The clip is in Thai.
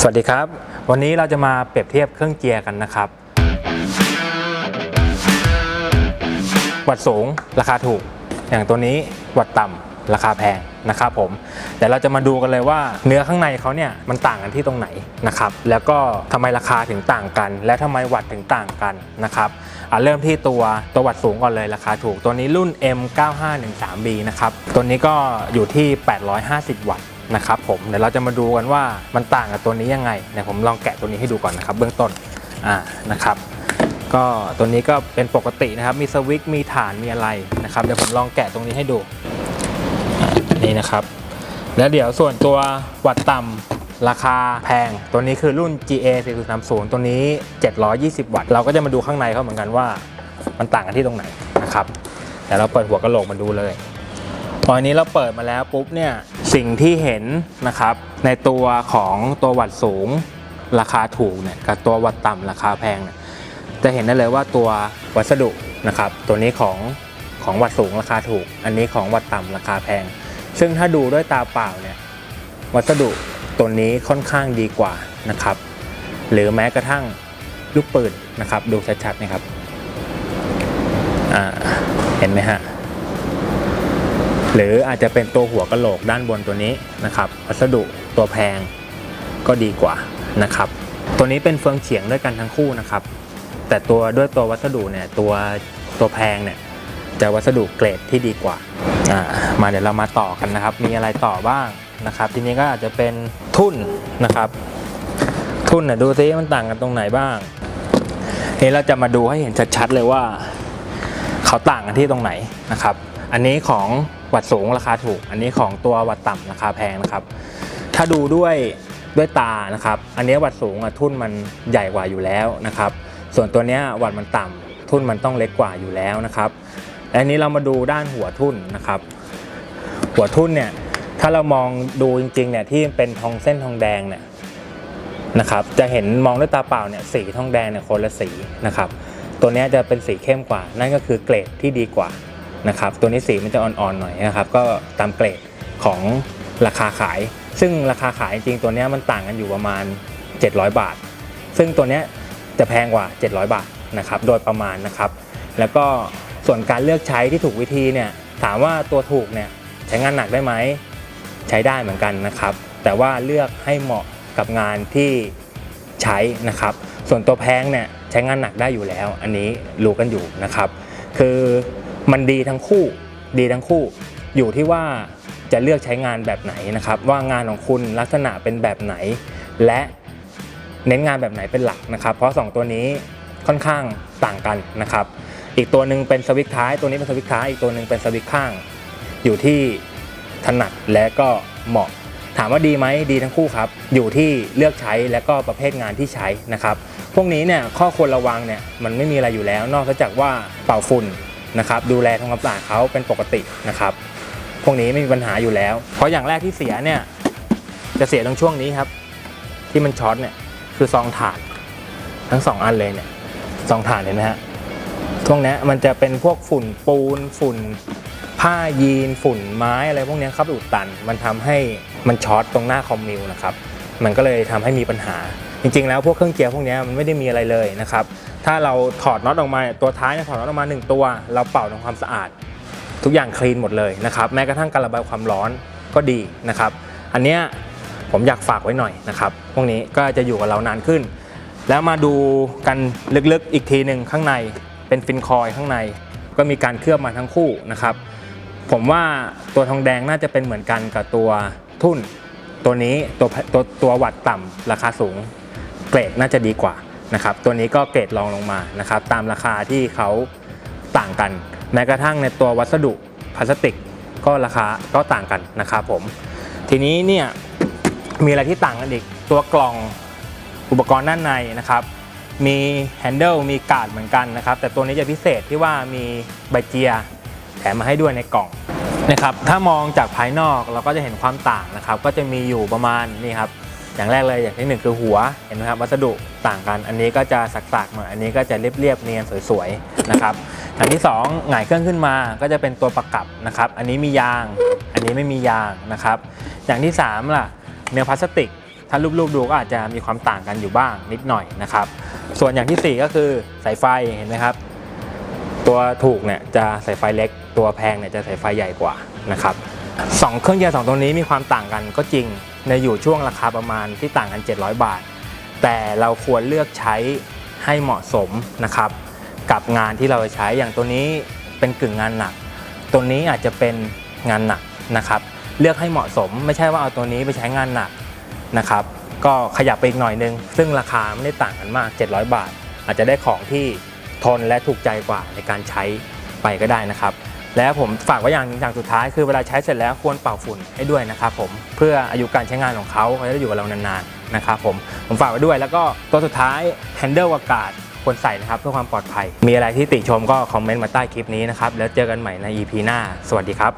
สวัสดีครับ วันนี้เราจะมาเปรียบเทียบเครื่องเจียร์กันนะครับ วัดสูงราคาถูก อย่างตัวนี้วัดต่ำราคาแพงนะครับผมแต่เราจะมาดูกันเลยว่าเนื้อข้างในเขาเนี่ยมันต่างกันที่ตรงไหนนะครับแล้วก็ทำไมราคาถึงต่างกัน และทำไมวัดถึงต่างกันนะครับอะเริ่มที่ตัวตัววัดสูงก่อนเลยราคาถูกตัวนี้รุ่น M9513B นะครับตัวนี้ก็อยู่ที่ 850 วัตต์ นะครับผมเดี๋ยวเราจะมาดูกันว่ามันต่างกับตัวนี้ยังไงเดี๋ยวผมลองแกะตัวนี้ให้ดูก่อนนะครับ เบื้องต้นอ่านะครับ ก็ตัวนี้ก็เป็นปกตินะครับ มีสวิตช์มีฐานมีอะไรนะครับเดี๋ยวผมลองแกะตรงนี้ให้ดูนี่นะครับ แล้วเดี๋ยวส่วนตัววัดต่ำราคาแพง ตัวนี้คือรุ่น GA 4030ตัวนี้ 720 วัตต์ เราก็จะมาดูข้างในเขาเหมือนกันว่า มันต่างกันที่ตรงไหนนะครับ แต่เราเปิดหัวกระโหลกมาดูเลย ตอนนี้เราเปิดมาแล้วปุ๊บเนี่ยสิ่งที่เห็นนะครับในตัวของตัววัดสูงราคาถูกเนี่ยกับตัววัดต่ำราคาแพงเนี่ยจะเห็นได้เลยว่าตัววัสดุนะครับตัวนี้ของของวัดสูงราคาถูก อันนี้ของวัดต่ำราคาแพง ซึ่งถ้าดูด้วยตาเปล่าเนี่ยวัสดุตัวนี้ค่อนข้างดีกว่านะครับ หรือแม้กระทั่งลูกปืนนะครับ ดูชัดๆนะครับเห็นไหมฮะ หรืออาจจะเป็นตัวหัวกะโหลกด้านบนตัวนี้นะครับวัสดุตัวแพงก็ดีกว่านะครับ ตัวนี้เป็นเฟืองเฉียงด้วยกันทั้งคู่นะครับ แต่ตัวด้วยตัววัสดุเนี่ยตัวตัวแพงเนี่ยจะวัสดุเกรดที่ดีกว่าอ่ามาเดี๋ยวเรามาต่อกันนะครับ มีอะไรต่อบ้างนะครับ ทีนี้ก็อาจจะเป็นทุ่นนะครับ ทุ่นน่ะดูซิมันต่างกันตรงไหนบ้างนี่เราจะมาดูให้เห็นชัดๆเลยว่า เขาต่างกันที่ตรงไหนนะครับ อันนี้ของ วัดสูงราคาถูก อันนี้ของตัววัดต่ำราคาแพงนะครับ ถ้าดูด้วยด้วยตานะครับ อันนี้วัดสูงอะทุ่นมันใหญ่กว่าอยู่แล้วนะครับ ส่วนตัวเนี้ยวัดมันต่ำทุ่นมันต้องเล็กกว่าอยู่แล้วนะครับอันนี้เรามาดูด้านหัวทุ่นนะครับ หัวทุ่นเนี่ยถ้าเรามองดูจริงๆเนี่ยที่เป็นทองเส้นทองแดงเนี่ยนะครับจะเห็นมองด้วยตาเปล่าเนี่ยสีทองแดงเนี่ยคนละสีนะครับ ตัวนี้จะเป็นสีเข้มกว่า นั่นก็คือเกรดที่ดีกว่า นะครับตัวนี้สีมันจะอ่อนๆหน่อยนะครับก็ตามเกรดของราคาขาย ซึ่งราคาขายจริงตัวนี้มันต่างกันอยู่ประมาณ 700 บาท ซึ่งตัวนี้จะแพงกว่า 700 บาทนะครับโดยประมาณนะครับ แล้วก็ส่วนการเลือกใช้ที่ถูกวิธีเนี่ยถามว่าตัวถูกเนี่ยใช้งานหนักได้ไหมใช้ได้เหมือนกันนะครับ แต่ว่าเลือกให้เหมาะกับงานที่ใช้นะครับ ส่วนตัวแพงเนี่ยใช้งานหนักได้อยู่แล้ว อันนี้รู้กันอยู่นะครับ คือ มันดีทั้งคู่ดีทั้งคู่ อยู่ที่ว่าจะเลือกใช้งานแบบไหนนะครับ ว่างานของคุณลักษณะเป็นแบบไหน และเน้นงานแบบไหนเป็นหลักนะครับ เพราะ 2 ตัวนี้ค่อนข้างต่างกันนะครับ อีกตัวหนึ่งเป็นสวิตช์ท้ายตัวนี้เป็นสวิตช์ท้ายอีกตัวหนึ่งเป็นสวิตช์ข้าง อยู่ที่ถนัดและก็เหมาะ ถามว่าดีไหมดีทั้งคู่ครับ อยู่ที่เลือกใช้และก็ประเภทงานที่ใช้นะครับ พวกนี้เนี่ยข้อควรระวังเนี่ยมันไม่มีอะไรอยู่แล้ว นอกจากว่าเป่าฝุ่น นะครับดูแลทำความสะอาดเขาเป็นปกตินะครับพวกนี้ไม่มีปัญหาอยู่แล้ว เพราะอย่างแรกที่เสียเนี่ยจะเสียตรงช่วงนี้ครับ ที่มันช็อตเนี่ยคือซองถ่านทั้งสองอันเลยเนี่ยซองถ่านเห็นไหมฮะช่วงนี้มันจะเป็นพวกฝุ่นปูน ฝุ่น ผ้ายีน ฝุ่นไม้อะไรพวกนี้ครับอุดตัน มันทำให้มันช็อตตรงหน้าคอมมิวนะครับ มันก็เลยทำให้มีปัญหา จริงๆ แล้วพวกเครื่องเจียร์พวกนี้มันไม่ได้มีอะไรเลยนะครับ ถ้าเราถอดน็อตออกมาตัวท้ายเนี่ยถอดน็อตออกมาหนึ่งตัว เราเป่าทำความสะอาด ทุกอย่างคลีนหมดเลยนะครับ แม้กระทั่งการระบายความร้อนก็ดีนะครับ อันเนี้ยผมอยากฝากไว้หน่อยนะครับ พวกนี้ก็จะอยู่กับเรานานขึ้น แล้วมาดูกันลึกๆอีกทีหนึ่งข้างในเป็นฟินคอยข้างใน ก็มีการเคลือบมาทั้งคู่นะครับ ผมว่าตัวทองแดงน่าจะเป็นเหมือนกันกับตัวทุ่นตัวนี้ตัวตัวตัววัดต่ำราคาสูง เกรดน่าจะดีกว่านะครับตัวนี้ก็เกรดรองลงมานะครับตามราคาที่เขาต่างกัน แม้กระทั่งในตัววัสดุพลาสติกก็ราคาก็ต่างกันนะครับผมทีนี้เนี่ยมีอะไรที่ต่างกันอีกตัวกล่องอุปกรณ์ด้านในนะครับมีแฮนเดิลมีการ์ดเหมือนกันนะครับแต่ตัวนี้จะพิเศษที่ว่ามีใบเจียแถมมาให้ด้วยในกล่องนะครับถ้ามองจากภายนอกเราก็จะเห็นความต่างนะครับก็จะมีอยู่ประมาณนี่ครับ อย่างแรกเลยอย่างที่หนึ่งคือหัวเห็นไหมครับวัสดุต่างกัน อันนี้ก็จะสักๆหน่อยอันนี้ก็จะเรียบๆเนียนสวยๆนะครับอย่างที่สองหงายเครื่องขึ้นมาก็จะเป็นตัวประกับนะครับ อันนี้มียาง อันนี้ไม่มียางนะครับ อย่างที่สามล่ะเนื้อพลาสติก ถ้ารูปๆดูก็อาจจะมีความต่างกันอยู่บ้างนิดหน่อยนะครับ ส่วนอย่างที่สี่ก็คือสายไฟเห็นไหมครับ ตัวถูกเนี่ยจะสายไฟเล็ก ตัวแพงเนี่ยจะสายไฟใหญ่กว่านะครับสองเครื่องยนต์สองตัวนี้มีความต่างกันก็จริง ในอยู่ช่วงราคาประมาณที่ต่างกัน 700 บาท แต่เราควรเลือกใช้ให้เหมาะสมนะครับ กับงานที่เราจะใช้อย่างตัวนี้เป็นกึ่งงานหนัก ตัวนี้อาจจะเป็นงานหนักนะครับ เลือกให้เหมาะสมไม่ใช่ว่าเอาตัวนี้ไปใช้งานหนักนะครับ ก็ขยับไปอีกหน่อยนึง ซึ่งราคาไม่ได้ต่างกันมาก 700 บาท อาจจะได้ของที่ทนและถูกใจกว่าในการใช้ไปก็ได้นะครับ แล้วผมฝากไว้อย่างหนึ่งอย่างสุดท้ายคือเวลาใช้เสร็จแล้วควรเป่าฝุ่นให้ด้วยนะครับผมเพื่ออายุการใช้งานของเขาเขาจะได้อยู่กับเรานานๆนะครับผมผมฝากไว้ด้วย แล้วก็ตัวสุดท้ายแฮนเดิลอากาศควรใส่นะครับเพื่อความปลอดภัย มีอะไรที่ติชมก็คอมเมนต์มาใต้คลิปนี้นะครับแล้วเจอกันใหม่ใน EP หน้า สวัสดีครับ